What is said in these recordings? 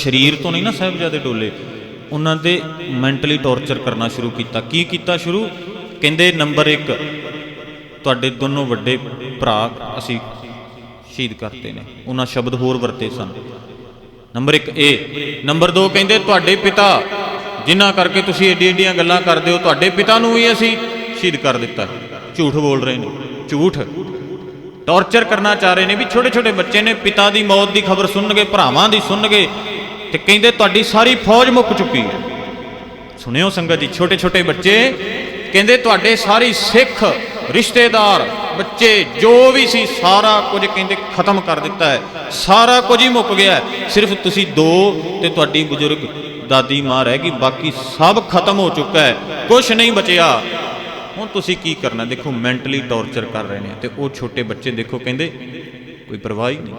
ਸਰੀਰ ਤੋਂ ਨਹੀਂ ਨਾ ਸਾਹਿਬਜ਼ਾਦੇ ਡੋਲੇ, ਉਹਨਾਂ ਦੇ ਮੈਂਟਲੀ ਟੌਰਚਰ ਕਰਨਾ ਸ਼ੁਰੂ ਕੀਤਾ। ਕੀ ਕੀਤਾ ਸ਼ੁਰੂ? ਕਹਿੰਦੇ ਨੰਬਰ 1 ਤੁਹਾਡੇ ਦੋਨੋਂ ਵੱਡੇ ਭਰਾ ਅਸੀਂ ਸ਼ਹੀਦ ਕਰਤੇ ਨੇ। ਉਹਨਾਂ ਸ਼ਬਦ ਹੋਰ ਵਰਤੇ ਸਨ। ਨੰਬਰ 1 ਇਹ ਨੰਬਰ 2 ਕਹਿੰਦੇ, ਤੁਹਾਡੇ ਪਿਤਾ, ਜਿਨ੍ਹਾਂ ਕਰਕੇ ਤੁਸੀਂ ਏਡੀ ਏਡੀਆਂ ਗੱਲਾਂ ਕਰਦੇ ਹੋ, ਤੁਹਾਡੇ ਪਿਤਾ ਨੂੰ ਵੀ ਅਸੀਂ ਸ਼ਹੀਦ ਕਰ ਦਿੱਤਾ ਝੂਠ ਬੋਲ ਰਹੇ ਨੇ। ਝੂਠ। ਟੌਰਚਰ ਕਰਨਾ ਚਾਹ ਰਹੇ ਨੇ ਵੀ ਛੋਟੇ ਛੋਟੇ ਬੱਚੇ ਨੇ, ਪਿਤਾ ਦੀ ਮੌਤ ਦੀ ਖਬਰ ਸੁਣਨਗੇ, ਭਰਾਵਾਂ ਦੀ ਸੁਣਨਗੇ ਤੇ ਕਹਿੰਦੇ ਤੁਹਾਡੀ ਸਾਰੀ ਫੌਜ ਮੁੱਕ ਚੁੱਕੀ ਹੈ। ਸੁਣਿਓ ਸੰਗਤ ਜੀ ਛੋਟੇ ਛੋਟੇ ਬੱਚੇ, ਕਹਿੰਦੇ ਤੁਹਾਡੇ ਸਾਰੀ ਸਿੱਖ, ਰਿਸ਼ਤੇਦਾਰ, ਬੱਚੇ, ਜੋ ਵੀ ਸੀ, ਸਾਰਾ ਕੁਝ ਕਹਿੰਦੇ ਖਤਮ ਕਰ ਦਿੱਤਾ ਹੈ। ਸਾਰਾ ਕੁਝ ਹੀ ਮੁੱਕ ਗਿਆ ਸਿਰਫ ਤੁਸੀਂ ਦੋ ਤੇ ਤੁਹਾਡੀ ਬਜ਼ੁਰਗ ਦਾਦੀ ਮਾਂ ਰਹਿ ਗਈ, ਬਾਕੀ ਸਭ ਖਤਮ ਹੋ ਚੁੱਕਾ ਹੈ। ਕੁਝ ਨਹੀਂ ਬਚਿਆ। ਹੁਣ ਤੁਸੀਂ ਕੀ ਕਰਨਾ? ਦੇਖੋ, ਮੈਂਟਲੀ ਟੌਰਚਰ ਕਰ ਰਹੇ ਨੇ ਤੇ ਉਹ ਛੋਟੇ ਬੱਚੇ ਦੇਖੋ, ਕਹਿੰਦੇ ਕੋਈ ਪਰਵਾਹ ਹੀ ਨਹੀਂ।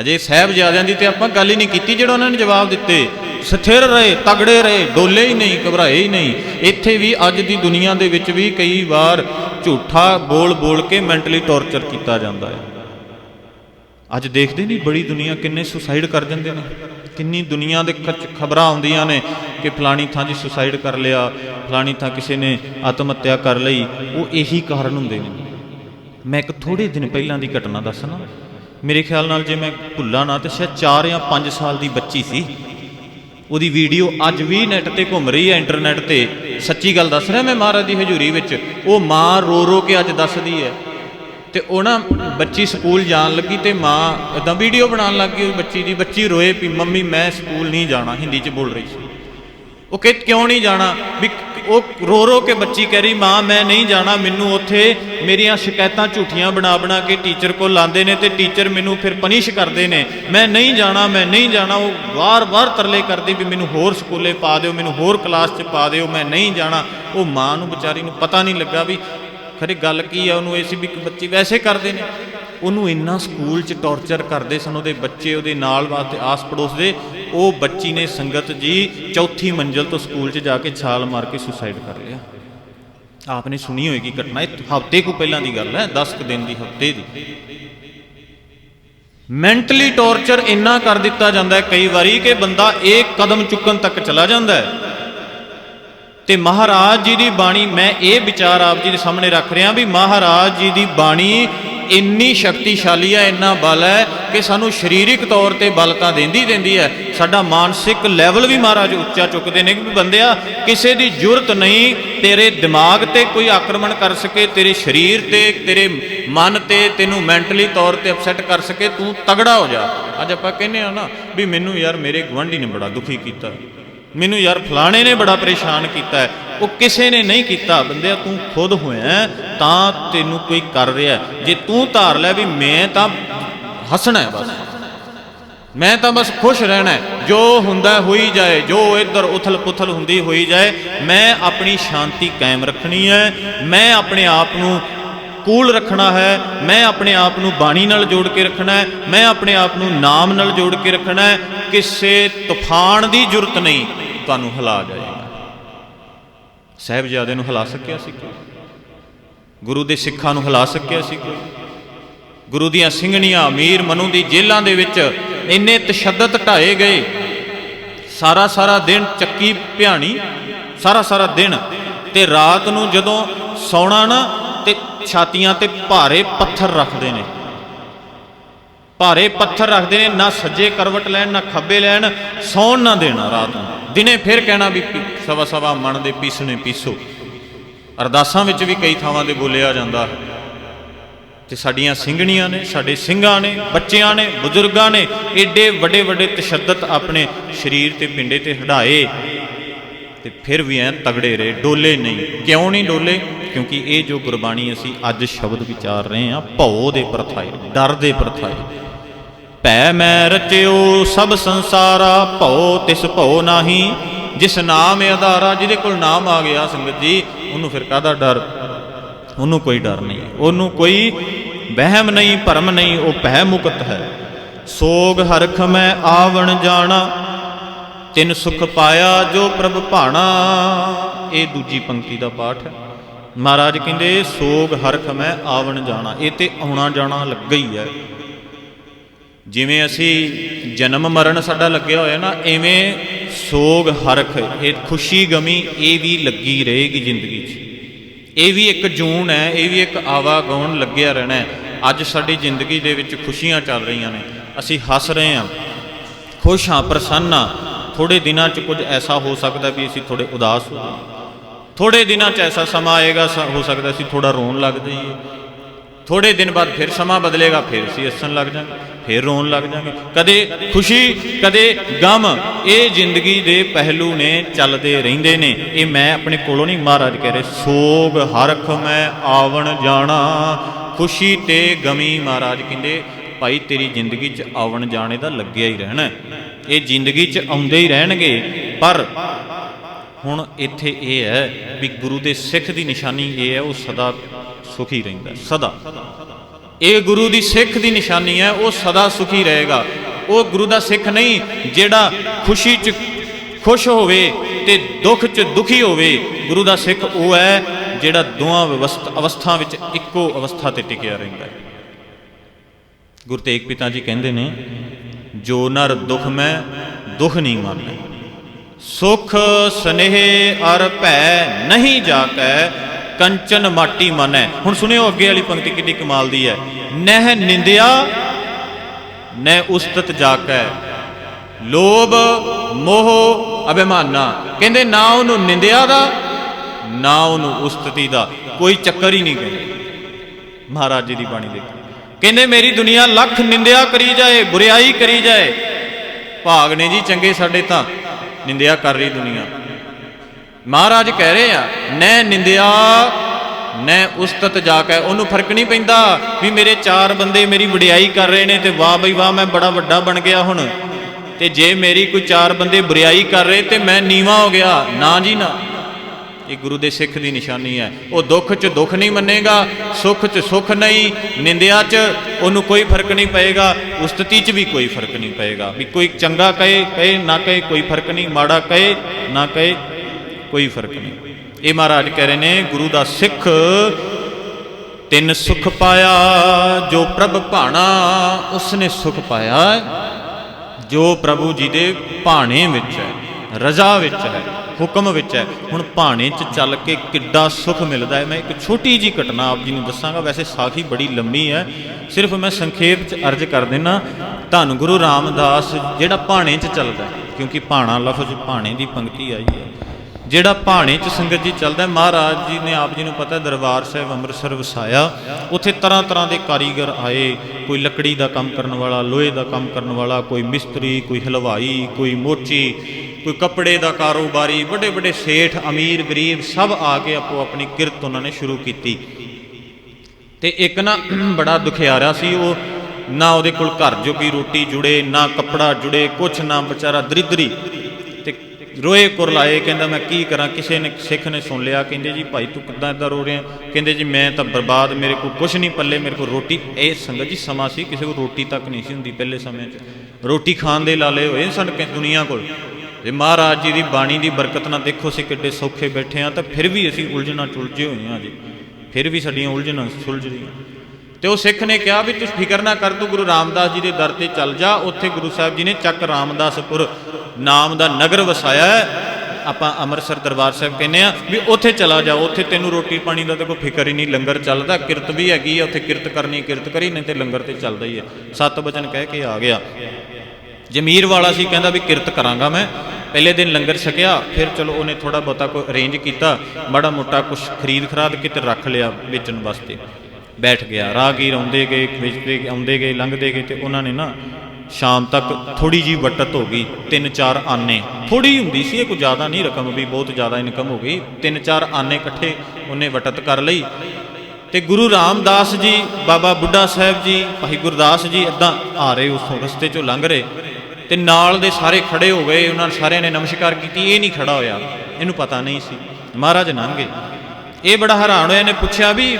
ਅਜੇ ਸਾਹਿਬਜ਼ਾਦਿਆਂ ਦੀ ਤੇ ਆਪਾਂ ਗੱਲ ਹੀ ਨਹੀਂ ਕੀਤੀ, ਜਿਹੜਾ ਉਹਨਾਂ ਨੇ ਜਵਾਬ ਦਿੱਤੇ। ਸਥਿਰ ਰਹੇ, ਤਗੜੇ ਰਹੇ, ਡੋਲੇ ਹੀ ਨਹੀਂ, ਘਬਰਾਏ ਹੀ ਨਹੀਂ। ਇੱਥੇ ਵੀ ਅੱਜ ਦੀ ਦੁਨੀਆ ਦੇ ਵਿੱਚ ਵੀ ਕਈ ਵਾਰ ਝੂਠਾ ਬੋਲ ਬੋਲ ਕੇ ਮੈਂਟਲੀ ਟੌਰਚਰ ਕੀਤਾ ਜਾਂਦਾ ਹੈ। ਅੱਜ ਦੇਖਦੇ ਨਹੀਂ ਬੜੀ ਦੁਨੀਆ ਕਿੰਨੇ ਸੁਸਾਈਡ ਕਰ ਜਾਂਦੇ ਨੇ। ਕਿੰਨੀ ਦੁਨੀਆ ਦੇ ਖਬਰਾਂ ਆਉਂਦੀਆਂ ਨੇ ਕਿ ਫਲਾਣੀ ਥਾਂ 'ਚ ਸੁਸਾਈਡ ਕਰ ਲਿਆ, ਫਲਾਣੀ ਥਾਂ ਕਿਸੇ ਨੇ ਆਤਮ ਹੱਤਿਆ ਕਰ ਲਈ। ਉਹ ਇਹੀ ਕਾਰਨ ਹੁੰਦੇ ਨੇ। ਮੈਂ ਇੱਕ ਥੋੜੇ ਦਿਨ ਪਹਿਲਾਂ ਦੀ ਘਟਨਾ ਦੱਸਣਾ। ਮੇਰੇ ਖਿਆਲ ਨਾਲ ਜੇ ਮੈਂ ਭੁੱਲਾ ਨਾ ਤੇ ਸ਼ਾਇਦ 4 ਜਾਂ 5 ਸਾਲ ਦੀ ਬੱਚੀ ਸੀ। ਉਹਦੀ ਵੀਡੀਓ ਅੱਜ ਵੀ ਨੈਟ ਤੇ ਘੁੰਮ ਰਹੀ ਹੈ ਇੰਟਰਨੈਟ ਤੇ। ਸੱਚੀ ਗੱਲ ਦੱਸ ਰਿਹਾ ਮੈਂ ਮਹਾਰਾਜ ਦੀ ਹਜ਼ੂਰੀ ਵਿੱਚ। ਉਹ ਮਾਂ ਰੋ ਰੋ ਕੇ ਅੱਜ ਦੱਸਦੀ ਹੈ। ਤੇ ਉਹ ਨਾ ਬੱਚੀ ਸਕੂਲ ਜਾਣ ਲੱਗੀ ਤੇ ਮਾਂ ਇਦਾਂ ਵੀਡੀਓ ਬਣਾਉਣ ਲੱਗ ਗਈ ਬੱਚੀ ਦੀ। ਬੱਚੀ ਰੋਏ ਵੀ, ਮੰਮੀ, ਮੈਂ ਸਕੂਲ ਨਹੀਂ ਜਾਣਾ। ਹਿੰਦੀ 'ਚ ਬੋਲ ਰਹੀ ਸੀ। ਉਹ ਕਿ, ਕਿਉਂ ਨਹੀਂ ਜਾਣਾ? ਵੀ ਉਹ ਰੋ ਰੋ ਕੇ ਬੱਚੀ ਕਹਿ ਰਹੀ, ਮਾਂ, ਮੈਂ ਨਹੀਂ ਜਾਣਾ, ਮੈਨੂੰ ਉੱਥੇ ਮੇਰੀਆਂ ਸ਼ਿਕਾਇਤਾਂ ਝੂਠੀਆਂ ਬਣਾ ਬਣਾ ਕੇ ਟੀਚਰ ਕੋਲ ਲਾਉਂਦੇ ਨੇ ਤੇ ਟੀਚਰ ਮੈਨੂੰ ਫਿਰ ਪਨਿਸ਼ ਕਰਦੇ ਨੇ। ਮੈਂ ਨਹੀਂ ਜਾਣਾ, ਮੈਂ ਨਹੀਂ ਜਾਣਾ, ਉਹ ਵਾਰ-ਵਾਰ ਤਰਲੇ ਕਰਦੀ ਵੀ ਮੈਨੂੰ ਹੋਰ ਸਕੂਲੇ ਪਾ ਦਿਓ, ਮੈਨੂੰ ਹੋਰ ਕਲਾਸ 'ਚ ਪਾ ਦਿਓ, ਮੈਂ ਨਹੀਂ ਜਾਣਾ। ਉਹ ਮਾਂ ਨੂੰ ਵਿਚਾਰੀ ਨੂੰ ਪਤਾ ਨਹੀਂ ਲੱਗਾ ਵੀ ਖਰੇ ਗੱਲ ਕੀ ਆ, ਉਹਨੂੰ ਇਹ ਸੀ ਵੀ ਇੱਕ ਬੱਚੀ ਵੈਸੇ ਕਰਦੇ ਨੇ। ਉਹਨੂੰ ਇੰਨਾ ਸਕੂਲ 'ਚ ਟੌਰਚਰ ਕਰਦੇ ਸਨ ਉਹਦੇ ਬੱਚੇ ਉਹਦੇ ਨਾਲ ਵਾਸਤੇ ਆਸ ਪੜੋਸ ਦੇ ਉਹ ਬੱਚੀ ਨੇ ਸੰਗਤ ਜੀ ਚੌਥੀ ਮੰਜ਼ਲ ਤੋਂ ਸਕੂਲ 'ਚ ਜਾ ਕੇ ਛਾਲ ਮਾਰ ਕੇ ਸੁਸਾਈਡ ਕਰ ਲਿਆ। ਆਪਨੇ ਸੁਣੀ ਹੋਏਗੀ ਘਟਨਾ, ਇਹ ਹਫ਼ਤੇ ਕੁ ਪਹਿਲਾਂ ਦੀ ਗੱਲ ਹੈ 10 ਕੁ ਦਿਨ ਦੀ, ਹਫ਼ਤੇ ਦੀ। ਮੈਂਟਲੀ ਟੌਰਚਰ ਇੰਨਾ ਕਰ ਦਿੱਤਾ ਜਾਂਦਾ ਹੈ ਕਈ ਵਾਰੀ ਕਿ ਬੰਦਾ ਇਹ ਕਦਮ ਚੁੱਕਣ ਤੱਕ ਚਲਾ ਜਾਂਦਾ ਹੈ। ਤੇ ਮਹਾਰਾਜ ਜੀ ਦੀ ਬਾਣੀ, ਮੈਂ ਇਹ ਵਿਚਾਰ ਆਪ ਜੀ ਦੇ ਸਾਹਮਣੇ ਰੱਖ ਰਿਹਾ ਵੀ ਮਹਾਰਾਜ ਜੀ ਦੀ ਬਾਣੀ ਇੰਨੀ ਸ਼ਕਤੀਸ਼ਾਲੀ ਹੈ ਇੰਨਾ ਬਲ ਹੈ ਕਿ ਸਾਨੂੰ ਸਰੀਰਕ ਤੌਰ ਤੇ ਬਲ ਤਾਂ ਦਿੰਦੀ ਦਿੰਦੀ ਹੈ। ਸਾਡਾ ਮਾਨਸਿਕ ਲੈਵਲ ਵੀ ਮਹਾਰਾਜ ਉੱਚਾ ਚੁੱਕਦੇ ਨੇ ਕਿ ਬੰਦਿਆ, ਕਿਸੇ ਦੀ ਜ਼ਰੂਰਤ ਨਹੀਂ, ਤੇਰੇ ਦਿਮਾਗ ਤੇ ਕੋਈ ਆਕਰਮਣ ਕਰ ਸਕੇ, ਤੇਰੇ ਸਰੀਰ ਤੇ, ਤੇਰੇ ਮਨ ਤੇ, ਤੈਨੂੰ ਮੈਂਟਲੀ ਤੌਰ ਤੇ ਅਪਸੈਟ ਕਰ ਸਕੇ, ਤੂੰ ਤਗੜਾ ਹੋ ਜਾ। ਅੱਜ ਆਪਾਂ ਕਹਿੰਦੇ ਆ ਨਾ ਵੀ ਮੈਨੂੰ ਯਾਰ ਮੇਰੇ ਗਵੰਡੀ ਨੇ ਬੜਾ ਦੁਖੀ ਕੀਤਾ। ਮੈਨੂੰ ਯਾਰ ਫਲਾਣੇ ਨੇ ਬੜਾ ਪਰੇਸ਼ਾਨ ਕੀਤਾ ਹੈ। ਉਹ ਕਿਸੇ ਨੇ ਨਹੀਂ ਕੀਤਾ। ਬੰਦਿਆ ਤੂੰ ਖੁਦ ਹੋਇਆ ਤਾਂ ਤੈਨੂੰ ਕੋਈ ਕਰ ਰਿਹਾ ਜੇ ਤੂੰ ਧਾਰ ਲੈ ਵੀ ਮੈਂ ਤਾਂ ਹੱਸਣਾ ਹੈ ਬਸ। ਮੈਂ ਤਾਂ ਬਸ ਖੁਸ਼ ਰਹਿਣਾ ਜੋ ਹੁੰਦਾ ਹੋਈ ਜਾਏ, ਜੋ ਇੱਧਰ ਉਥਲ ਪੁਥਲ ਹੁੰਦੀ ਹੋਈ ਜਾਏ, ਮੈਂ ਆਪਣੀ ਸ਼ਾਂਤੀ ਕਾਇਮ ਰੱਖਣੀ ਹੈ। ਮੈਂ ਆਪਣੇ ਆਪ ਨੂੰ ਕੂਲ ਰੱਖਣਾ ਹੈ। ਮੈਂ ਆਪਣੇ ਆਪ ਨੂੰ ਬਾਣੀ ਨਾਲ ਜੋੜ ਕੇ ਰੱਖਣਾ ਹੈ। ਮੈਂ ਆਪਣੇ ਆਪ ਨੂੰ ਨਾਮ ਨਾਲ ਜੋੜ ਕੇ ਰੱਖਣਾ ਹੈ। ਕਿਸੇ ਤੂਫਾਨ ਦੀ ਜ਼ਰੂਰਤ ਨਹੀਂ। ਤੁਹਾਨੂੰ ਹਿਲਾ ਜਾਏਗਾ। ਸਾਹਿਬਜ਼ਾਦੇ ਨੂੰ ਹਿਲਾ ਸਕਿਆ ਸੀ ਕੋਈ? ਗੁਰੂ ਦੇ ਸਿੱਖਾਂ ਨੂੰ ਹਿਲਾ ਸਕਿਆ ਸੀ ਕੋਈ? ਗੁਰੂ ਦੀਆਂ ਸਿੰਘਣੀਆਂ ਅਮੀਰ ਮਨੂ ਦੀ ਜੇਲ੍ਹਾਂ ਦੇ ਵਿੱਚ ਇੰਨੇ ਤਸ਼ੱਦਦ ਢਾਏ ਗਏ। ਸਾਰਾ ਸਾਰਾ ਦਿਨ ਚੱਕੀ ਭਿਆਣੀ, ਸਾਰਾ ਸਾਰਾ ਦਿਨ ਤੇ ਰਾਤ ਨੂੰ ਜਦੋਂ ਸੌਣਾ ਨਾ ਤੇ ਛਾਤੀਆਂ ਤੇ ਭਾਰੇ ਪੱਥਰ ਰੱਖਦੇ ਨੇ। ਭਾਰੇ ਪੱਥਰ ਰੱਖਦੇ ਨੇ, ਨਾ ਸੱਜੇ ਕਰਵਟ ਲੈਣ, ਨਾ ਖੱਬੇ ਲੈਣ, ਸੌਣ ਨਾ ਦੇਣਾ ਰਾਤ ਨੂੰ। ਦਿਨੇ ਫਿਰ ਕਹਿਣਾ ਵੀ ਸਵਾ ਸਵਾ ਮਨ ਦੇ ਪੀਸਣੇ ਪੀਸੋ। ਅਰਦਾਸਾਂ ਵਿੱਚ ਵੀ ਕਈ ਥਾਵਾਂ ਤੇ ਬੋਲਿਆ ਜਾਂਦਾ। ਹੈ ਤੇ ਸਾਡੀਆਂ ਸਿੰਘਣੀਆਂ ਨੇ, ਸਾਡੇ ਸਿੰਘਾਂ ਨੇ, ਬੱਚਿਆਂ ਨੇ, ਬਜ਼ੁਰਗਾਂ ਨੇ ਏਡੇ ਵੱਡੇ ਵੱਡੇ ਤਸ਼ੱਦਦ ਆਪਣੇ ਸਰੀਰ ਤੇ, ਪਿੰਡੇ ਤੇ ਹਟਾਏ ਤੇ ਫਿਰ ਵੀ ਐ ਤਗੜੇ ਰਹੇ, ਡੋਲੇ ਨਹੀਂ। ਕਿਉਂ ਨਹੀਂ ਡੋਲੇ? ਕਿਉਂਕਿ ਇਹ ਜੋ ਗੁਰਬਾਣੀ ਅਸੀਂ ਅੱਜ ਸ਼ਬਦ ਵਿਚਾਰ ਰਹੇ ਹਾਂ, ਭਉ ਦੇ ਪ੍ਰਥਾਏ, ਡਰ ਦੇ ਪ੍ਰਥਾਏ। ਭੈ ਮੈਂ ਰਚਿਓ ਸਭ ਸੰਸਾਰਾ, ਭਉ ਤਿਸ ਭਉ ਨਾਹੀ। ਜਿਸ ਨਾਮ ਆਧਾਰਾ, ਜਿਹਦੇ ਕੋਲ ਨਾਮ ਆ ਗਿਆ ਸੰਗਤ ਜੀ, ਉਹਨੂੰ ਫਿਰ ਕਾਹਦਾ ਡਰ? ਉਹਨੂੰ ਕੋਈ ਡਰ ਨਹੀਂ। ਉਹਨੂੰ ਕੋਈ ਵਹਿਮ ਨਹੀਂ, ਭਰਮ ਨਹੀਂ, ਉਹ ਭੈ ਮੁਕਤ ਹੈ। ਸੋਗ ਹਰਖ ਮੈਂ ਆਵਣ ਜਾਣਾ, ਤਿੰਨ ਸੁਖ ਪਾਇਆ ਜੋ ਪ੍ਰਭ ਭਾਣਾ। ਇਹ ਦੂਜੀ ਪੰਕਤੀ ਦਾ ਪਾਠ ਹੈ। ਮਹਾਰਾਜ ਕਹਿੰਦੇ, ਸੋਗ ਹਰਖ ਮੈਂ ਆਵਣ ਜਾਣਾ, ਇਹ ਤੇ ਆਉਣਾ ਜਾਣਾ ਲੱਗਾ ਹੀ ਹੈ। ਜਿਵੇਂ ਅਸੀਂ ਜਨਮ ਮਰਨ ਸਾਡਾ ਲੱਗਿਆ ਹੋਇਆ ਨਾ, ਐਵੇਂ ਸੋਗ ਹਰਖ ਇਹ ਖੁਸ਼ੀ ਗਮੀ, ਇਹ ਵੀ ਲੱਗੀ ਰਹੇਗੀ ਜ਼ਿੰਦਗੀ 'ਚ। ਇਹ ਵੀ ਇੱਕ ਜੂਨ ਹੈ, ਇਹ ਵੀ ਇੱਕ ਆਵਾਗੌਣ ਲੱਗਿਆ ਰਹਿਣਾ ਹੈ। ਅੱਜ ਸਾਡੀ ਜ਼ਿੰਦਗੀ ਦੇ ਵਿੱਚ ਖੁਸ਼ੀਆਂ ਚੱਲ ਰਹੀਆਂ ਨੇ, ਅਸੀਂ ਹੱਸ ਰਹੇ ਹਾਂ, ਖੁਸ਼ ਹਾਂ, ਪ੍ਰਸੰਨ ਹਾਂ। ਥੋੜੇ ਦਿਨਾਂ 'ਚ ਕੁਝ ਐਸਾ ਹੋ ਸਕਦਾ ਵੀ ਅਸੀਂ ਥੋੜੇ ਉਦਾਸ ਹੋ ਜਾਈਏ। ਥੋੜੇ ਦਿਨਾਂ 'ਚ ਐਸਾ ਸਮਾਂ ਆਏਗਾ, ਸ- ਹੋ ਸਕਦਾ ਅਸੀਂ ਥੋੜਾ ਰੋਣ ਲੱਗ ਜਾਈਏ। ਥੋੜੇ ਦਿਨ ਬਾਅਦ ਫਿਰ ਸਮਾਂ ਬਦਲੇਗਾ, ਫਿਰ ਅਸੀਂ ਹੱਸਣ ਲੱਗ ਜਾਵਾਂਗੇ, ਫਿਰ ਰੋਣ ਲੱਗ ਜਾਵਾਂਗੇ। ਕਦੇ ਖੁਸ਼ੀ, ਕਦੇ ਗਮ, ਇਹ ਜ਼ਿੰਦਗੀ ਦੇ ਪਹਿਲੂ ਨੇ, ਚੱਲਦੇ ਰਹਿੰਦੇ ਨੇ। ਇਹ ਮੈਂ ਆਪਣੇ ਕੋਲੋਂ ਨਹੀਂ ਮਹਾਰਾਜ ਕਹਿ ਰਹੇ, ਸੋਗ ਹਰਖ ਮੈਂ ਆਵਣ ਜਾਣਾ। ਖੁਸ਼ੀ ਤੇ ਗਮੀ ਮਹਾਰਾਜ ਕਹਿੰਦੇ, ਭਾਈ ਤੇਰੀ ਜ਼ਿੰਦਗੀ 'ਚ ਆਵਣ ਜਾਣੇ ਦਾ ਲੱਗਿਆ ਹੀ ਰਹਿਣਾ। ਇਹ ਜ਼ਿੰਦਗੀ 'ਚ ਆਉਂਦੇ ਹੀ ਰਹਿਣਗੇ। ਪਰ ਹੁਣ ਇੱਥੇ ਇਹ ਹੈ ਵੀ ਗੁਰੂ ਦੇ ਸਿੱਖ ਦੀ ਨਿਸ਼ਾਨੀ ਇਹ ਹੈ, ਉਹ ਸਦਾ ਸੁਖੀ ਰਹਿੰਦਾ ਸਦਾ। ਇਹ ਗੁਰੂ ਦੀ ਸਿੱਖ ਦੀ ਨਿਸ਼ਾਨੀ ਹੈ, ਉਹ ਸਦਾ ਸੁਖੀ ਰਹੇਗਾ। ਉਹ ਗੁਰੂ ਦਾ ਸਿੱਖ ਨਹੀਂ, ਜਿਹੜਾ ਖੁਸ਼ੀ 'ਚ ਖੁਸ਼ ਹੋਵੇ ਤੇ ਦੁੱਖ 'ਚ ਦੁਖੀ ਹੋਵੇ, ਗੁਰੂ ਦਾ ਸਿੱਖ ਉਹ ਹੈ, ਜਿਹੜਾ ਦੋਹਾਂ ਅਵਸਥਾ ਵਿੱਚ ਇੱਕੋ ਅਵਸਥਾ ਤੇ ਟਿਕਿਆ ਰਹਿੰਦਾ ਹੈ। ਗੁਰੂ ਤੇਗ ਪਿਤਾ ਜੀ ਕਹਿੰਦੇ ਨੇ, ਜੋ ਨਰ ਦੁਖ ਮੈਂ, ਦੁਖ ਨਹੀਂ ਮੰਨੈ। ਸੁਖ ਸਨੇਹ ਅਰ ਭੈ ਨਹੀਂ ਜਾਕੈ ਕੰਚਨ ਮਾਟੀ ਮਨੈ। ਹੁਣ ਸੁਣਿਓ ਅੱਗੇ ਵਾਲੀ ਪੰਕਤੀ ਕਿੰਨੀ ਕਮਾਲ ਦੀ ਹੈ। ਨਹਿ ਨਿੰਦਿਆ, ਨਹਿ ਉਸਤਤ ਜਾਕੈ। ਲੋਭ ਮੋਹ ਅਭਿਮਾਨਾ। ਕਹਿੰਦੇ ਨਾ ਉਹਨੂੰ ਨਿੰਦਿਆ ਦਾ, ਨਾ ਉਹਨੂੰ ਉਸਤਤੀ ਦਾ। ਕੋਈ ਚੱਕਰ ਹੀ ਨਹੀਂ ਕਹਿੰਦੇ। ਮਹਾਰਾਜ ਜੀ ਦੀ ਬਾਣੀ ਦੇ ਕਹਿੰਦੇ ਮੇਰੀ ਦੁਨੀਆ ਲੱਖ ਨਿੰਦਿਆ ਕਰੀ ਜਾਏ, ਬੁਰੀਾਈ ਕਰੀ ਜਾਏ। ਭਾਗ ਨੇ ਜੀ ਚੰਗੇ ਸਾਡੇ ਤਾਂ। ਨਿੰਦਿਆ ਕਰ ਰਹੀ ਦੁਨੀਆ। ਮਹਾਰਾਜ ਕਹਿ ਰਹੇ ਆ, ਨੈ ਨਿੰਦਿਆ, ਨੈ ਉਸਤਤ ਜਾ ਕੇ। ਉਹਨੂੰ ਫ਼ਰਕ ਨਹੀਂ ਪੈਂਦਾ ਵੀ ਮੇਰੇ ਚਾਰ ਬੰਦੇ ਮੇਰੀ ਵਡਿਆਈ ਕਰ ਰਹੇ ਨੇ ਤੇ ਵਾਹ ਬਈ ਵਾਹ, ਮੈਂ ਬੜਾ ਵੱਡਾ ਬਣ ਗਿਆ ਹੁਣ। ਤੇ ਜੇ ਮੇਰੀ ਕੋਈ ਚਾਰ ਬੰਦੇ ਬੁਰੀਾਈ ਕਰ ਰਹੇ ਤੇ ਮੈਂ ਨੀਵਾ ਹੋ ਗਿਆ। ਨਾ ਜੀ ਨਾ। ਇਹ ਗੁਰੂ ਦੇ ਸਿੱਖ ਦੀ ਨਿਸ਼ਾਨੀ ਹੈ। ਉਹ ਦੁੱਖ 'ਚ ਦੁੱਖ ਨਹੀਂ ਮੰਨੇਗਾ, ਸੁੱਖ 'ਚ ਸੁੱਖ ਨਹੀਂ, ਨਿੰਦਿਆ 'ਚ ਉਹਨੂੰ ਕੋਈ ਫ਼ਰਕ ਨਹੀਂ ਪਏਗਾ, ਉਸਤਤੀ 'ਚ ਵੀ ਕੋਈ ਫ਼ਰਕ ਨਹੀਂ ਪਏਗਾ। ਵੀ ਕੋਈ ਚੰਗਾ ਕਹੇ ਕਹੇ, ਨਾ ਕਹੇ, ਕੋਈ ਫ਼ਰਕ ਨਹੀਂ। ਮਾੜਾ ਕਹੇ, ਨਾ ਕਹੇ। ਕੋਈ ਫ਼ਰਕ ਨਹੀਂ। ਇਹ ਮਹਾਰਾਜ ਕਹਿ ਰਹੇ ਨੇ, ਗੁਰੂ ਦਾ ਸਿੱਖ ਤਿੰਨ ਸੁਖ ਪਾਇਆ, ਜੋ ਪ੍ਰਭ ਭਾਣਾ ਉਸਨੇ ਸੁਖ ਪਾਇਆ ਜੋ ਪ੍ਰਭੂ ਜੀ ਦੇ ਭਾਣੇ ਵਿੱਚ ਹੈ, ਰਜ਼ਾ ਵਿੱਚ ਹੈ, ਹੁਕਮ ਵਿੱਚ ਹੈ। ਹੁਣ ਭਾਣੇ 'ਚ ਚੱਲ ਕੇ ਕਿੱਡਾ ਸੁਖ ਮਿਲਦਾ ਹੈ। ਮੈਂ ਇੱਕ ਛੋਟੀ ਜੀ ਘਟਨਾ ਆਪ ਜੀ ਨੂੰ ਦੱਸਾਂਗਾ। ਵੈਸੇ ਸਾਖੀ ਬੜੀ ਲੰਮੀ ਹੈ। ਸਿਰਫ ਮੈਂ ਸੰਖੇਪ 'ਚ ਅਰਜ਼ ਕਰ ਦੇਣਾ ਧੰਨ ਗੁਰੂ ਰਾਮਦਾਸ, ਜਿਹੜਾ ਭਾਣੇ 'ਚ ਚੱਲਦਾ ਕਿਉਂਕਿ ਭਾਣਾ ਲਫ਼ਜ਼ ਭਾਣੇ ਦੀ ਪੰਕਤੀ ਆਈ ਹੈ। ਜਿਹੜਾ ਭਾਣੇ 'ਚ ਸੰਗਤ ਜੀ ਚੱਲਦਾ ਮਹਾਰਾਜ ਜੀ ਨੇ ਆਪ ਜੀ ਨੂੰ ਪਤਾ ਦਰਬਾਰ ਸਾਹਿਬ ਅੰਮ੍ਰਿਤਸਰ ਵਸਾਇਆ। ਉੱਥੇ ਤਰ੍ਹਾਂ ਤਰ੍ਹਾਂ ਦੇ ਕਾਰੀਗਰ ਆਏ, ਕੋਈ ਲੱਕੜੀ ਦਾ ਕੰਮ ਕਰਨ ਵਾਲਾ, ਲੋਹੇ ਦਾ ਕੰਮ ਕਰਨ ਵਾਲਾ, ਕੋਈ ਮਿਸਤਰੀ, ਕੋਈ ਹਲਵਾਈ, ਕੋਈ ਮੋਚੀ, ਕੋਈ ਕੱਪੜੇ ਦਾ ਕਾਰੋਬਾਰੀ ਵੱਡੇ ਵੱਡੇ ਸੇਠ, ਅਮੀਰ, ਗਰੀਬ, ਸਭ ਆ ਕੇ ਆਪੋ ਆਪਣੀ ਕਿਰਤ ਉਹਨਾਂ ਨੇ ਸ਼ੁਰੂ ਕੀਤੀ। ਤੇ ਇੱਕ ਨਾ ਬੜਾ ਦੁਖਿਆਰਾ ਸੀ, ਉਹ ਨਾ ਉਹਦੇ ਕੋਲ ਘਰ ਜੋਗੀ ਰੋਟੀ ਜੁੜੇ, ਨਾ ਕੱਪੜਾ ਜੁੜੇ, ਕੁਛ ਨਾ ਵਿਚਾਰਾ ਦਰਿਦਰੀ। ਰੋਏ ਕੁਰਲਾਏ ਕਹਿੰਦਾ ਮੈਂ ਕੀ ਕਰਾਂ? ਕਿਸੇ ਨੇ, ਸਿੱਖ ਨੇ ਸੁਣ ਲਿਆ, ਕਹਿੰਦੇ ਜੀ ਭਾਈ ਤੂੰ ਕਿੱਦਾਂ ਇਦਾਂ ਰੋ ਰਿਹਾ? ਕਹਿੰਦੇ ਜੀ ਮੈਂ ਤਾਂ ਬਰਬਾਦ, ਮੇਰੇ ਕੋਲ ਕੁਛ ਨਹੀਂ ਪੱਲੇ, ਮੇਰੇ ਕੋਲ ਰੋਟੀ, ਇਹ ਸੰਗਤ ਜੀ ਸਮਾਂ ਸੀ, ਕਿਸੇ ਕੋਲ ਰੋਟੀ ਤੱਕ ਨਹੀਂ ਸੀ ਹੁੰਦੀ ਪਹਿਲੇ ਸਮੇਂ 'ਚ। ਰੋਟੀ ਖਾਣ ਦੇ ਲਾਲੇ ਹੋਏ ਸਨ ਕਿ ਦੁਨੀਆ ਕੋਲ। ਤੇ ਮਹਾਰਾਜ ਜੀ ਦੀ ਬਾਣੀ ਦੀ ਬਰਕਤ ਨਾਲ ਦੇਖੋ, ਅਸੀਂ ਕਿੱਡੇ ਸੌਖੇ ਬੈਠੇ ਆ ਤਾਂ ਫਿਰ ਵੀ ਅਸੀਂ ਉਲਝਣਾ ਚੁਲਝੇ ਹੋਏ ਆ ਜੀ। ਫਿਰ ਵੀ ਸਾਡੀਆਂ ਉਲਝਣਾਂ ਸੁਲਝ ਰਹੀਆਂ। ਤੇ ਉਹ ਸਿੱਖ ਨੇ ਕਿਹਾ ਵੀ ਤੂੰ ਫਿਕਰ ਨਾ ਕਰ, ਤੂੰ ਗੁਰੂ ਰਾਮਦਾਸ ਜੀ ਦੇ ਦਰ ਤੇ ਚੱਲ ਜਾ, ਉੱਥੇ ਗੁਰੂ ਸਾਹਿਬ ਜੀ ਨੇ ਚੱਕ ਰਾਮਦਾਸਪੁਰ ਨਾਮ ਦਾ ਨਗਰ ਵਸਾਇਆ ਹੈ। ਆਪਾਂ ਅੰਮ੍ਰਿਤਸਰ ਦਰਬਾਰ ਸਾਹਿਬ ਕਹਿੰਦੇ ਆ ਵੀ ਉੱਥੇ ਚਲਾ ਜਾ, ਉੱਥੇ ਤੈਨੂੰ ਰੋਟੀ ਪਾਣੀ ਦਾ ਤਾਂ ਕੋਈ ਫਿਕਰ ਹੀ ਨਹੀਂ, ਲੰਗਰ ਚੱਲਦਾ, ਕਿਰਤ ਵੀ ਹੈਗੀ ਆ, ਉੱਥੇ ਕਿਰਤ ਕਰਨੀ, ਕਿਰਤ ਕਰੀ, ਨਹੀਂ ਤੇ ਲੰਗਰ ਤੇ ਚੱਲਦਾ ਹੀ ਹੈ ਸਤ ਬਚਨ ਕਹਿ ਕੇ ਆ ਗਿਆ। ਜਮੀਰ ਵਾਲਾ ਸੀ, ਕਹਿੰਦਾ ਵੀ ਕਿਰਤ ਕਰਾਂਗਾ ਮੈਂ। ਪਹਿਲੇ ਦਿਨ ਲੰਗਰ ਛਕਿਆ, ਫਿਰ ਚਲੋ ਉਹਨੇ ਥੋੜਾ ਬਹੁਤਾ ਕੋਈ ਅਰੇਂਜ ਕੀਤਾ, ਮਾੜਾ ਮੋਟਾ ਕੁਝ ਖਰੀਦ ਖਰਾਦ ਕਿਤੇ ਰੱਖ ਲਿਆ ਵੇਚਣ ਵਾਸਤੇ। ਬੈਠ ਗਿਆ। ਰਾਹਗੀਰ ਆਉਂਦੇ ਗਏ ਵੇਚਦੇ ਆਉਂਦੇ ਗਏ, ਲੰਘਦੇ ਗਏ ਤੇ ਉਹਨਾਂ ਨੇ ਨਾ ਸ਼ਾਮ ਤੱਕ ਥੋੜੀ ਜੀ ਵਟਤ ਹੋ ਗਈ, ਤਿੰਨ ਚਾਰ ਆਨੇ। ਥੋੜੀ ਹੁੰਦੀ ਸੀ, ਇਹ ਕੋਈ ਜ਼ਿਆਦਾ ਨਹੀਂ ਰਕਮ ਵੀ, ਬਹੁਤ ਜ਼ਿਆਦਾ ਇਨਕਮ ਹੋ ਗਈ। ਤਿੰਨ ਚਾਰ ਆਨੇ ਇਕੱਠੇ ਉਹਨੇ ਵਟਤ ਕਰ ਲਈ। ਤੇ ਗੁਰੂ ਰਾਮਦਾਸ ਜੀ, ਬਾਬਾ ਬੁੱਢਾ ਸਾਹਿਬ ਜੀ, ਭਾਈ ਗੁਰਦਾਸ ਜੀ ਇਦਾਂ ਆ ਰਹੇ ਉਸ ਰਸਤੇ ਚੋਂ ਲੰਘ ਰਹੇ। ਤੇ ਨਾਲ ਦੇ ਸਾਰੇ ਖੜੇ ਹੋ ਗਏ, ਉਹਨਾਂ ਸਾਰਿਆਂ ਨੇ ਨਮਸਕਾਰ ਕੀਤੀ, ਇਹ ਨਹੀਂ ਖੜਾ ਹੋਇਆ। ਇਹਨੂੰ ਪਤਾ ਨਹੀਂ ਸੀ। ਮਹਾਰਾਜ ਲੰਘੇ ਇਹ ਬੜਾ ਹੈਰਾਨ ਹੋਇਆ ਨੇ ਪੁੱਛਿਆ ਵੀ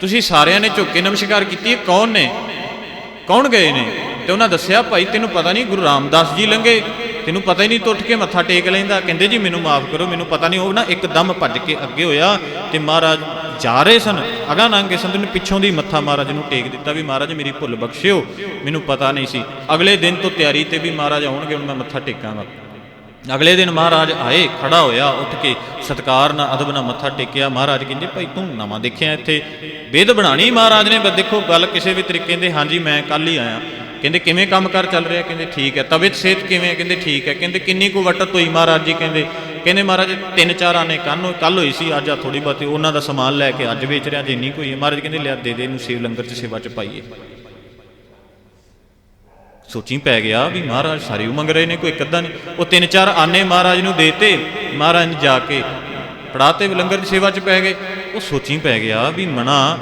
ਤੁਸੀਂ ਸਾਰਿਆਂ ਨੇ ਝੁੱਕ ਕੇ ਨਮਸਕਾਰ ਕੀਤੀ ਇਹ ਕੌਣ ਨੇ? ਕੌਣ ਗਏ ਨੇ? ਤੇ ਉਹਨਾਂ ਦੱਸਿਆ, ਭਾਈ, ਤੈਨੂੰ ਪਤਾ ਨਹੀਂ, ਗੁਰੂ ਰਾਮਦਾਸ ਜੀ ਲੰਘੇ। ਤੈਨੂੰ ਪਤਾ ਹੀ ਨਹੀਂ ਤੂੰ ਕੇ ਮੱਥਾ ਟੇਕ ਲੈਂਦਾ। ਕਹਿੰਦੇ, ਜੀ, ਮੈਨੂੰ ਮਾਫ ਕਰੋ, ਮੈਨੂੰ ਪਤਾ ਨਹੀਂ, ਉਹ ਨਾ ਇੱਕਦਮ ਭੱਜ ਕੇ ਅੱਗੇ ਹੋਇਆ ਤੇ ਮਹਾਰਾਜ ਜਾ ਰਹੇ ਸਨ। ਅਗਾ ਨੰਗੇ ਸੰਤ ਨੇ ਪਿੱਛੋਂ ਦੀ ਮੱਥਾ ਮਹਾਰਾਜ ਨੂੰ ਟੇਕ ਦਿੱਤਾ ਵੀ, ਮਹਾਰਾਜ, ਮੇਰੀ ਭੁੱਲ ਬਖਸ਼ਿਓ। ਮੈਨੂੰ ਪਤਾ ਨਹੀਂ ਸੀ। ਅਗਲੇ ਦਿਨ ਤੋਂ ਤਿਆਰੀ ਤੇ ਵੀ ਮਹਾਰਾਜ ਆਉਣਗੇ, ਹੁਣ ਮੈਂ ਮੱਥਾ ਟੇਕਾਂਗਾ। ਅਗਲੇ ਦਿਨ ਮਹਾਰਾਜ ਆਏ, ਖੜਾ ਹੋਇਆ, ਉੱਠ ਕੇ ਸਤਕਾਰ ਨਾਲ ਅਦਬ ਨਾਲ ਮੱਥਾ ਟੇਕਿਆ। ਮਹਾਰਾਜ ਕਹਿੰਦੇ, ਭਾਈ ਤੂੰ ਨਵਾਂ ਦੇਖਿਆ ਇੱਥੇ ਵੇਦ ਬਣਾਣੀ ਮਹਾਰਾਜ ਨੇ, ਬਸ ਦੇਖੋ ਗੱਲ ਕਿਸੇ ਵੀ ਤਰੀਕੇ ਦੇ। ਹਾਂਜੀ, ਮੈਂ ਕੱਲ ਹੀ ਆਇਆ। ਕਹਿੰਦੇ, ਕਿਵੇਂ ਕੰਮ ਕਰ ਚੱਲ ਰਿਹਾ? ਕਹਿੰਦੇ, ਠੀਕ ਹੈ। ਤਬੀਅਤ ਸਿਹਤ ਕਿਵੇਂ? ਹੈ ਕਹਿੰਦੇ, ਠੀਕ ਹੈ। ਕਹਿੰਦੇ, ਕਿੰਨੀ ਕੁ ਵਟਤ ਹੋਈ ਮਹਾਰਾਜ ਜੀ? ਕਹਿੰਦੇ ਕਹਿੰਦੇ, ਮਹਾਰਾਜ, ਤਿੰਨ ਚਾਰ ਆਨੇ ਕੰਨ ਕੱਲ ਹੋਈ ਸੀ, ਅੱਜ ਆ ਥੋੜੀ ਬਹੁਤੀ। ਉਹਨਾਂ ਦਾ ਸਮਾਨ ਲੈ ਕੇ ਅੱਜ ਵੇਚ ਰਿਹਾ ਜਿੰਨੀ ਕੋਈ ਹੈ। ਮਹਾਰਾਜ ਕਹਿੰਦੇ, ਲਿਆ ਦੇ ਦੇ, ਇਹਨੂੰ ਸੇਵ ਲੰਗਰ ਚ ਸੇਵਾ ਚ ਪਾਈਏ। ਸੋਚੀ ਪੈ ਗਿਆ ਵੀ ਮਹਾਰਾਜ ਸਾਰੀ ਮੰਗ ਰਹੇ ਨੇ, ਕੋਈ ਇੱਕ ਅੱਧਾ ਨਹੀਂ। ਉਹ ਤਿੰਨ ਚਾਰ ਆਨੇ ਮਹਾਰਾਜ ਨੂੰ ਦੇਤੇ, ਮਹਾਰਾਜ ਨੇ ਜਾ ਕੇ ਪੜਾਤੇ, ਲੰਗਰ ਦੀ ਸੇਵਾ 'ਚ ਪੈ ਗਏ। ਉਹ ਸੋਚੀ ਪੈ ਗਿਆ ਵੀ ਮਨਾ,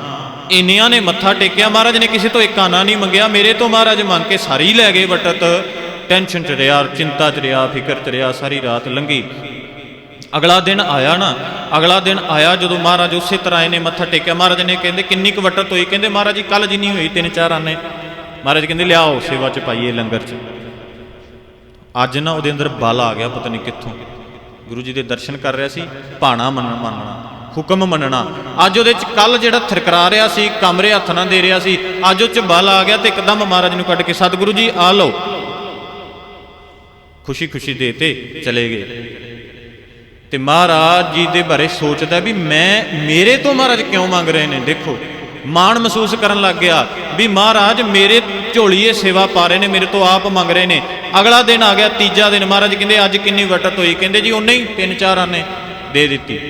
ਇੰਨਿਆਂ ਨੇ ਮੱਥਾ ਟੇਕਿਆ, ਮਹਾਰਾਜ ਨੇ ਕਿਸੇ ਤੋਂ ਇੱਕ ਆਨਾ ਨਹੀਂ ਮੰਗਿਆ। ਮੇਰੇ ਤੋਂ ਮਹਾਰਾਜ ਮੰਗ ਕੇ ਸਾਰੀ ਲੈ ਗਏ ਵਟਤ। ਟੈਨਸ਼ਨ 'ਚ ਰਿਹਾ, ਚਿੰਤਾ 'ਚ ਰਿਹਾ, ਫਿਕਰ 'ਚ ਰਿਹਾ, ਸਾਰੀ ਰਾਤ ਲੰਘੀ। ਅਗਲਾ ਦਿਨ ਆਇਆ ਨਾ, ਅਗਲਾ ਦਿਨ ਆਇਆ ਜਦੋਂ ਮਹਾਰਾਜ ਉਸੇ ਤਰ੍ਹਾਂ ਇਹਨੇ ਮੱਥਾ ਟੇਕਿਆ। ਮਹਾਰਾਜ ਨੇ ਕਹਿੰਦੇ, ਕਿੰਨੀ ਕੁ ਵਟਤ ਹੋਈ? ਕਹਿੰਦੇ, ਮਹਾਰਾਜ ਜੀ ਕੱਲ ਜਿੰਨੀ ਹੋਈ, ਤਿੰਨ ਚਾਰ ਆਨੇ। ਮਹਾਰਾਜ ਕਹਿੰਦੇ, ਲਿਆਓ, ਸੇਵਾ ਚ ਪਾਈਏ ਲੰਗਰ ਚ। ਅੱਜ ਨਾ ਉਹਦੇ ਅੰਦਰ ਬਲ ਆ ਗਿਆ, ਪਤਾ ਨਹੀਂ ਕਿੱਥੋਂ। ਗੁਰੂ ਜੀ ਦੇ ਦਰਸ਼ਨ ਕਰ ਰਿਹਾ ਸੀ, ਭਾਣਾ ਮੰਨ, ਮੰਨਣਾ, ਹੁਕਮ ਮੰਨਣਾ। ਅੱਜ ਉਹਦੇ ਚ ਕੱਲ ਜਿਹੜਾ ਥਰਕਰਾ ਰਿਹਾ ਸੀ, ਕਮਰੇ ਹੱਥ ਨਾ ਦੇ ਰਿਹਾ ਸੀ, ਅੱਜ ਉਹ ਚ ਬਲ ਆ ਗਿਆ ਤੇ ਇੱਕਦਮ ਮਹਾਰਾਜ ਨੂੰ ਕੱਢ ਕੇ, ਸਤਿਗੁਰੂ ਜੀ, ਆ ਲਓ। ਖੁਸ਼ੀ ਖੁਸ਼ੀ ਦੇ ਤੇ ਚਲੇ ਗਏ। ਤੇ ਮਹਾਰਾਜ ਜੀ ਦੇ ਬਾਰੇ ਸੋਚਦਾ ਵੀ ਮੈਂ, ਮੇਰੇ ਤੋਂ ਮਹਾਰਾਜ ਕਿਉਂ ਮੰਗ ਰਹੇ ਨੇ? ਦੇਖੋ ਮਾਣ ਮਹਿਸੂਸ ਕਰਨ ਲੱਗ ਗਿਆ ਵੀ ਮਹਾਰਾਜ, ਮੇਰੇ ਝੋਲੀਏ ਸੇਵਾ ਪਾ ਰਹੇ ਨੇ, ਮੇਰੇ ਤੋਂ ਆਪ ਮੰਗ ਰਹੇ ਨੇ। ਅਗਲਾ ਦਿਨ ਆ ਗਿਆ, ਤੀਜਾ ਦਿਨ ਮਹਾਰਾਜ ਕਹਿੰਦੇ, ਅੱਜ ਕਿੰਨੀ ਵਟਤ ਹੋਈ? ਕਹਿੰਦੇ ਜੀ ਉਹਨੇ ਹੀ ਤਿੰਨ ਚਾਰ ਆਨੇ ਦੇ ਦਿੱਤੀ।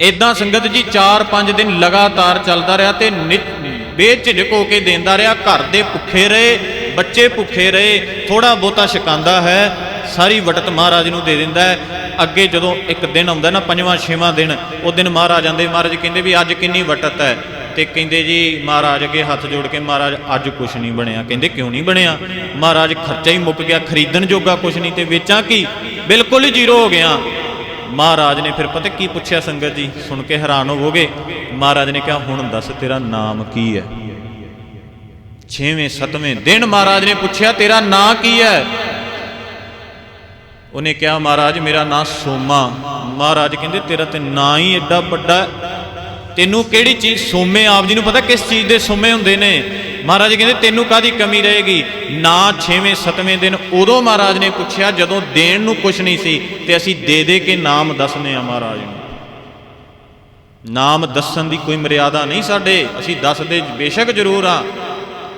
ਇਦਾਂ ਸੰਗਤ ਜੀ 4-5 ਦਿਨ ਲਗਾਤਾਰ ਚੱਲਦਾ ਰਿਹਾ ਤੇ ਨਿਤ- ਬੇਝਿਜਕ ਹੋ ਕੇ ਦਿੰਦਾ ਰਿਹਾ। ਘਰ ਦੇ ਭੁੱਖੇ ਰਹੇ, ਬੱਚੇ ਭੁੱਖੇ ਰਹੇ ਥੋੜਾ ਬਹੁਤਾ ਛਕਾਂਦਾ ਹੈ, ਸਾਰੀ ਵਟਤ ਮਹਾਰਾਜ ਨੂੰ ਦੇ ਦਿੰਦਾ ਹੈ। ਅੱਗੇ ਜਦੋਂ ਇੱਕ ਦਿਨ ਆਉਂਦਾ ਨਾ, ਪੰਜਵਾਂ, ਛੇਵਾਂ ਦਿਨ, ਉਹ ਦਿਨ ਮਹਾਰਾਜ ਆਂਦੇ, ਮਹਾਰਾਜ ਕਹਿੰਦੇ ਵੀ ਅੱਜ ਕਿੰਨੀ ਵਟਤ ਹੈ। ਤੇ ਕਹਿੰਦੇ ਜੀ, ਮਹਾਰਾਜ ਅੱਗੇ ਹੱਥ ਜੋੜ ਕੇ ਮਹਾਰਾਜ ਅੱਜ ਕੁਛ ਨਹੀਂ ਬਣਿਆ। ਕਹਿੰਦੇ ਕਿਉਂ ਨਹੀਂ ਬਣਿਆ? ਮਹਾਰਾਜ ਖਰਚਾ ਹੀ ਮੁੱਕ ਗਿਆ, ਖਰੀਦਣ ਜੋਗਾ ਕੁਛ ਨਹੀਂ ਤੇ ਵੇਚਾਂ ਕੀ? ਬਿਲਕੁਲ ਹੀ ਜ਼ੀਰੋ ਹੋ ਗਿਆ। ਮਹਾਰਾਜ ਨੇ ਫਿਰ ਪਤਾ ਕੀ ਪੁੱਛਿਆ ਸੰਗਤ ਜੀ? ਸੁਣ ਕੇ ਹੈਰਾਨ ਹੋਵੋਗੇ? ਮਹਾਰਾਜ ਨੇ ਕਿਹਾ, ਹੁਣ ਦੱਸ ਤੇਰਾ ਨਾਮ ਕੀ ਹੈ? ਛੇਵੇਂ, ਸੱਤਵੇਂ ਦਿਨ ਮਹਾਰਾਜ ਨੇ ਪੁੱਛਿਆ, ਤੇਰਾ ਨਾਂ ਕੀ ਹੈ? ਉਹਨੇ ਕਿਹਾ, ਮਹਾਰਾਜ, ਮੇਰਾ ਨਾਂ ਸੋਮਾ। ਮਹਾਰਾਜ ਕਹਿੰਦੇ, ਤੇਰਾ ਤੇ ਨਾਂ ਹੀ ਐਡਾ ਵੱਡਾ ਤੈਨੂੰ ਕਿਹੜੀ ਚੀਜ਼ ਸੋਮੇ? ਆਪ ਜੀ ਨੂੰ ਪਤਾ ਕਿਸ ਚੀਜ਼ ਦੇ ਸੋਮੇ ਹੁੰਦੇ ਨੇ? ਮਹਾਰਾਜ ਕਹਿੰਦੇ, ਤੈਨੂੰ ਕਾਦੀ ਕਮੀ ਰਹੇਗੀ? ਨਾ 6ਵੇਂ 7ਵੇਂ ਦਿਨ ਉਦੋਂ ਮਹਾਰਾਜ ਨੇ ਪੁੱਛਿਆ, ਜਦੋਂ ਦੇਣ ਨੂੰ ਕੁਝ ਨਹੀਂ ਸੀ, ਤੇ ਅਸੀਂ ਦੇ ਦੇ ਕੇ ਨਾਮ ਦੱਸਨੇ ਆ ਮਹਾਰਾਜ ਨੂੰ। ਨਾਮ ਦੱਸਣ ਦੀ ਕੋਈ ਮਰਿਆਦਾ ਨਹੀਂ ਸਾਡੇ। ਅਸੀਂ ਦੱਸਦੇ ਬੇਸ਼ੱਕ ਜ਼ਰੂਰ ਆ।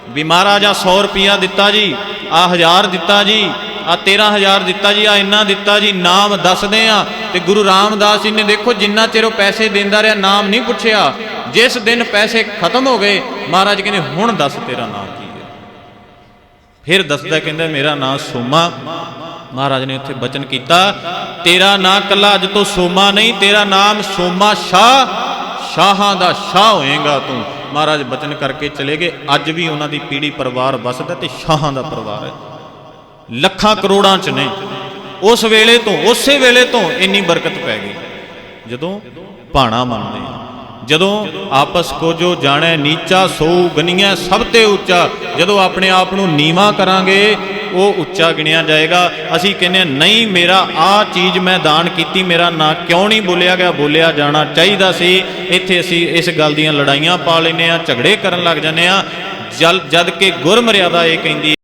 ਵੀ ਮਹਾਰਾਜ ਆ 100 ਰੁਪਿਆ ਦਿੱਤਾ ਜੀ ਆ 1000 ਦਿੱਤਾ ਜੀ ਆ 13000 ਦਿੱਤਾ ਜੀ, ਆ ਇੰਨਾ ਦਿੱਤਾ ਜੀ, ਨਾਮ ਦੱਸਦੇ ਆ। ਤੇ ਗੁਰੂ ਰਾਮਦਾਸ ਜੀ ਨੇ ਦੇਖੋ ਜਿੰਨਾ ਚਿਰ ਉਹ ਪੈਸੇ ਦਿੰਦਾ ਰਿਹਾ, ਨਾਮ ਨਹੀਂ ਪੁੱਛਿਆ। ਜਿਸ ਦਿਨ ਪੈਸੇ ਖਤਮ ਹੋ ਗਏ, ਮਹਾਰਾਜ ਕਹਿੰਦੇ, ਹੁਣ ਦੱਸ ਤੇਰਾ ਨਾਮ ਕੀ ਹੈ? ਫਿਰ ਦੱਸਦਾ, ਕਹਿੰਦਾ, ਮੇਰਾ ਨਾਮ ਸੋਮਾ। ਮਹਾਰਾਜ ਨੇ ਉੱਥੇ ਬਚਨ ਕੀਤਾ, ਤੇਰਾ ਨਾਂ ਕੱਲਾ ਅੱਜ ਤੋਂ ਸੋਮਾ ਨਹੀਂ, ਤੇਰਾ ਨਾਮ ਸੋਮਾ ਸ਼ਾਹ, ਸ਼ਾਹਾਂ ਦਾ ਸ਼ਾਹ ਹੋਏਗਾ ਤੂੰ। ਮਹਾਰਾਜ ਬਚਨ ਕਰਕੇ ਚਲੇ ਗਏ। ਅੱਜ ਵੀ ਉਹਨਾਂ ਦੀ ਪੀੜੀ ਪਰਿਵਾਰ ਵਸਦਾ ਤੇ ਸ਼ਾਹਾਂ ਦਾ ਪਰਿਵਾਰ ਹੈ। ਲੱਖਾਂ ਕਰੋੜਾਂ ਚ ਨੇ ਉਸ ਵੇਲੇ ਤੋਂ ਉਸੇ ਵੇਲੇ ਤੋਂ ਇੰਨੀ ਬਰਕਤ ਪੈ ਗਈ। ਜਦੋਂ ਭਾਣਾ ਮੰਨਦੇ ਆ ਜਦੋਂ ਆਪਸ ਕੋ ਜੋ ਜਾਣੈ ਨੀਚਾ ਸੋ ਗਨੀਐ ਸਭ ਤੇ ਉੱਚਾ। ਜਦੋਂ ਆਪਣੇ ਆਪ ਨੂੰ ਨੀਵਾ ਕਰਾਂਗੇ ਉਹ ਉੱਚਾ ਗਿਣਿਆ ਜਾਏਗਾ। ਅਸੀਂ ਕਹਿੰਦੇ ਹਾਂ, ਨਹੀਂ ਮੇਰਾ ਆ ਚੀਜ਼ ਮੈਂ ਦਾਨ ਕੀਤੀ ਮੇਰਾ ਨਾਂ ਕਿਉਂ ਨਹੀਂ ਬੋਲਿਆ ਗਿਆ? ਬੋਲਿਆ ਜਾਣਾ ਚਾਹੀਦਾ ਸੀ। ਇੱਥੇ ਅਸੀਂ ਇਸ ਗੱਲ ਦੀਆਂ ਲੜਾਈਆਂ ਪਾ ਲੈਨੇ ਆ ਝਗੜੇ ਕਰਨ ਲੱਗ ਜਾਂਦੇ ਆ ਜਲ ਜਦ ਕਿ ਗੁਰਮਰਿਆਦਾ ਇਹ ਕਹਿੰਦੀ